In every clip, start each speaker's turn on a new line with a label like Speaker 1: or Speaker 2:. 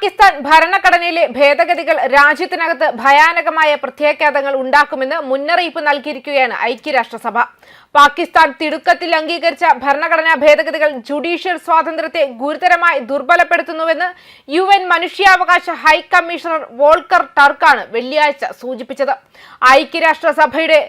Speaker 1: പാകിസ്ഥാൻ ഭരണഘടനയിലെ ഭേദഗതികൾ രാജ്യത്തിനകത്ത് ഭയാനകമായ പ്രത്യാഘാതങ്ങൾ ഉണ്ടാക്കുമെന്ന് മുന്നറിയിപ്പ് നൽകിയിരിക്കുകയാണ് ഐക്യരാഷ്ട്രസഭ. പാകിസ്ഥാൻ തിടുക്കത്തിൽ അംഗീകരിച്ച ഭരണഘടനാ ഭേദഗതികൾ ജുഡീഷ്യൽ സ്വാതന്ത്ര്യത്തെ ഗുരുതരമായി ദുർബലപ്പെടുത്തുന്നുവെന്ന് യു എൻ മനുഷ്യാവകാശ ഹൈക്കമ്മീഷണർ വോൾക്കർ ടർക്കാണ് വെള്ളിയാഴ്ച സൂചിപ്പിച്ചത്. ഐക്യരാഷ്ട്രസഭയുടെ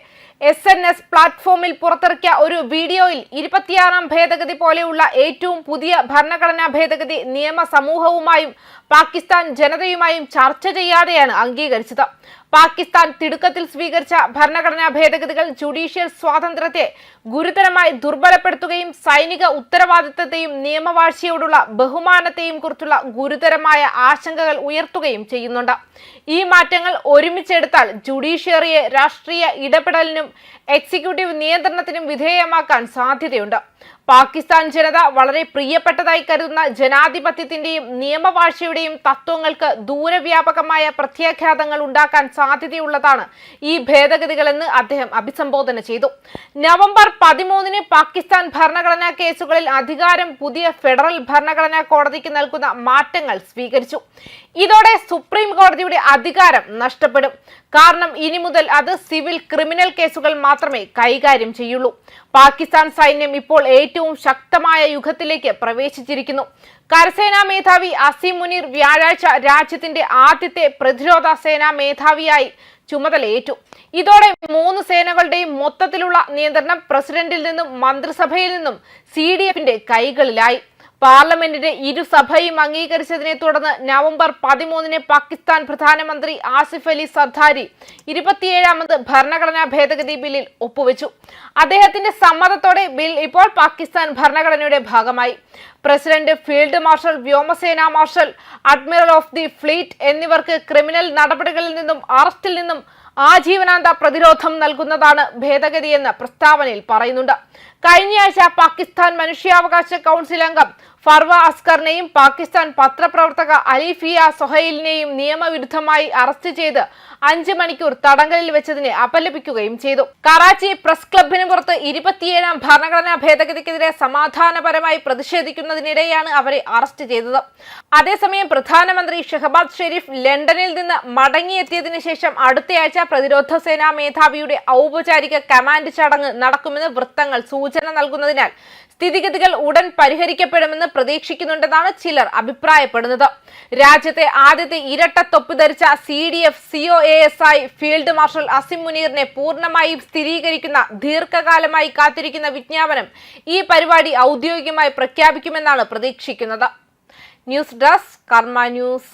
Speaker 1: എസ് എൻ എസ് പ്ലാറ്റ്ഫോമിൽ പുറത്തിറക്കിയ ഒരു വീഡിയോയിൽ ഇരുപത്തിയാറാം ഭേദഗതി പോലെയുള്ള ഏറ്റവും പുതിയ ഭരണഘടനാ ഭേദഗതി നിയമ സമൂഹവുമായും പാകിസ്ഥാൻ ജനതയുമായും ചർച്ച ചെയ്യാതെയാണ് അംഗീകരിച്ചത്. പാകിസ്ഥാൻ തിടുക്കത്തിൽ സ്വീകരിച്ച ഭരണഘടനാ ഭേദഗതികൾ ജുഡീഷ്യൽ സ്വാതന്ത്ര്യത്തെ ഗുരുതരമായി ദുർബലപ്പെടുത്തുകയും സൈനിക ഉത്തരവാദിത്തത്തെയും നിയമവാഴ്ചയോടുള്ള ബഹുമാനത്തെയും കുറിച്ചുള്ള ഗുരുതരമായ ആശങ്കകൾ ഉയർത്തുകയും ചെയ്യുന്നുണ്ട്. ഈ മാറ്റങ്ങൾ ഒരുമിച്ചെടുത്താൽ ജുഡീഷ്യറിയെ രാഷ്ട്രീയ ഇടപെടലിനും എക്സിക്യൂട്ടീവ് നിയന്ത്രണത്തിനും വിധേയമാക്കാൻ സാധ്യതയുണ്ട്. പാകിസ്ഥാൻ ജനത വളരെ പ്രിയപ്പെട്ടതായി കരുതുന്ന ജനാധിപത്യത്തിന്റെയും നിയമവാഴ്ചയുടെയും തത്വങ്ങൾക്ക് ദൂരവ്യാപകമായ പ്രത്യാഘാതങ്ങൾ ഉണ്ടാക്കാൻ സാധ്യതയുള്ളതാണ് ഈ ഭേദഗതികളെന്ന് അദ്ദേഹം അഭിസംബോധന ചെയ്തു. നവംബർ പതിമൂന്നിന് പാകിസ്ഥാൻ ഭരണഘടനാ കേസുകളിൽ അധികാരം പുതിയ ഫെഡറൽ ഭരണഘടനാ കോടതിക്ക് നൽകുന്ന മാറ്റങ്ങൾ സ്വീകരിച്ചു. ഇതോടെ സുപ്രീം കോടതിയുടെ അധികാരം നഷ്ടപ്പെടും. കാരണം ഇനി മുതൽ അത് സിവിൽ ക്രിമിനൽ കേസുകൾ മാത്രമേ കൈകാര്യം ചെയ്യുള്ളൂ. പാകിസ്ഥാൻ സൈന്യം ഇപ്പോൾ ഏറ്റവും ശക്തമായ യുഗത്തിലേക്ക് പ്രവേശിച്ചിരിക്കുന്നു. കരസേനാ മേധാവി അസീം മുനീർ വ്യാഴാഴ്ച രാജ്യത്തിന്റെ ആദ്യത്തെ പ്രതിരോധ സേനാ മേധാവിയായി ചുമതലയേറ്റു. ഇതോടെ മൂന്ന് സേനകളുടെയും മൊത്തത്തിലുള്ള നിയന്ത്രണം പ്രസിഡന്റിൽ നിന്നും മന്ത്രിസഭയിൽ നിന്നും സി കൈകളിലായി. പാർലമെന്റിന്റെ ഇരുസഭയും അംഗീകരിച്ചതിനെ തുടർന്ന് നവംബർ പതിമൂന്നിന് പാകിസ്ഥാൻ പ്രധാനമന്ത്രി ആസിഫ് അലി സർദാരി ഇരുപത്തിയേഴാമത് ഭരണഘടനാ ഭേദഗതി ബില്ലിൽ ഒപ്പുവെച്ചു. അദ്ദേഹത്തിന്റെ സമ്മതത്തോടെ ബിൽ ഇപ്പോൾ പാകിസ്ഥാൻ ഭരണഘടനയുടെ ഭാഗമായി. പ്രസിഡന്റ് ഫീൽഡ് മാർഷൽ വ്യോമസേനാ marshal admiral of the fleet എന്നിവർക്ക് ക്രിമിനൽ നടപടികളിൽ നിന്നും അറസ്റ്റിൽ നിന്നും ആജീവനാന്ത പ്രതിരോധം നൽകുന്നതാണ് ഭേദഗതിയെന്ന് പ്രസ്താവനയിൽ പറയുന്നുണ്ട്. കഴിഞ്ഞയാഴ്ച പാകിസ്ഥാൻ മനുഷ്യാവകാശ കൗൺസിൽ അംഗം ഫർവ അസ്കറിനെയും പാകിസ്ഥാൻ പത്രപ്രവർത്തക അലിഫിയ സൊഹൈലിനെയും നിയമവിരുദ്ധമായി അറസ്റ്റ് ചെയ്ത് അഞ്ച് മണിക്കൂർ തടങ്കലിൽ വെച്ചതിനെ അപലപിക്കുകയും ചെയ്തു. കറാച്ചി പ്രസ് ക്ലബിന് പുറത്ത് ഇരുപത്തിയേഴാം ഭരണഘടനാ ഭേദഗതിക്കെതിരെ സമാധാനപരമായി പ്രതിഷേധിക്കുന്നതിനിടെയാണ് അവരെ അറസ്റ്റ് ചെയ്തത്. അതേസമയം പ്രധാനമന്ത്രി ഷെഹബാദ് ഷെരീഫ് ലണ്ടനിൽ നിന്ന് മടങ്ങിയെത്തിയതിനു ശേഷം അടുത്തയാഴ്ച പ്രതിരോധ സേനാ മേധാവിയുടെ ഔപചാരിക കമാൻഡ് ചടങ്ങ് നടക്കുമെന്ന് വൃത്തങ്ങൾ സൂചന നൽകുന്നതിനാൽ സ്ഥിതിഗതികൾ ഉടൻ പരിഹരിക്കപ്പെടുമെന്ന് പ്രതീക്ഷിക്കുന്നുണ്ടെന്നാണ് ചിലർ അഭിപ്രായപ്പെടുന്നത്. രാജ്യത്തെ ആദ്യത്തെ ഇരട്ട തൊപ്പ് ധരിച്ച C D F C O A S I field marshal Asim മുനീറിനെ പൂർണമായും സ്ഥിരീകരിക്കുന്ന ദീർഘകാലമായി കാത്തിരിക്കുന്ന വിജ്ഞാപനം ഈ പരിപാടി ഔദ്യോഗികമായി പ്രഖ്യാപിക്കുമെന്നാണ് പ്രതീക്ഷിക്കുന്നത്. News desk Karma news.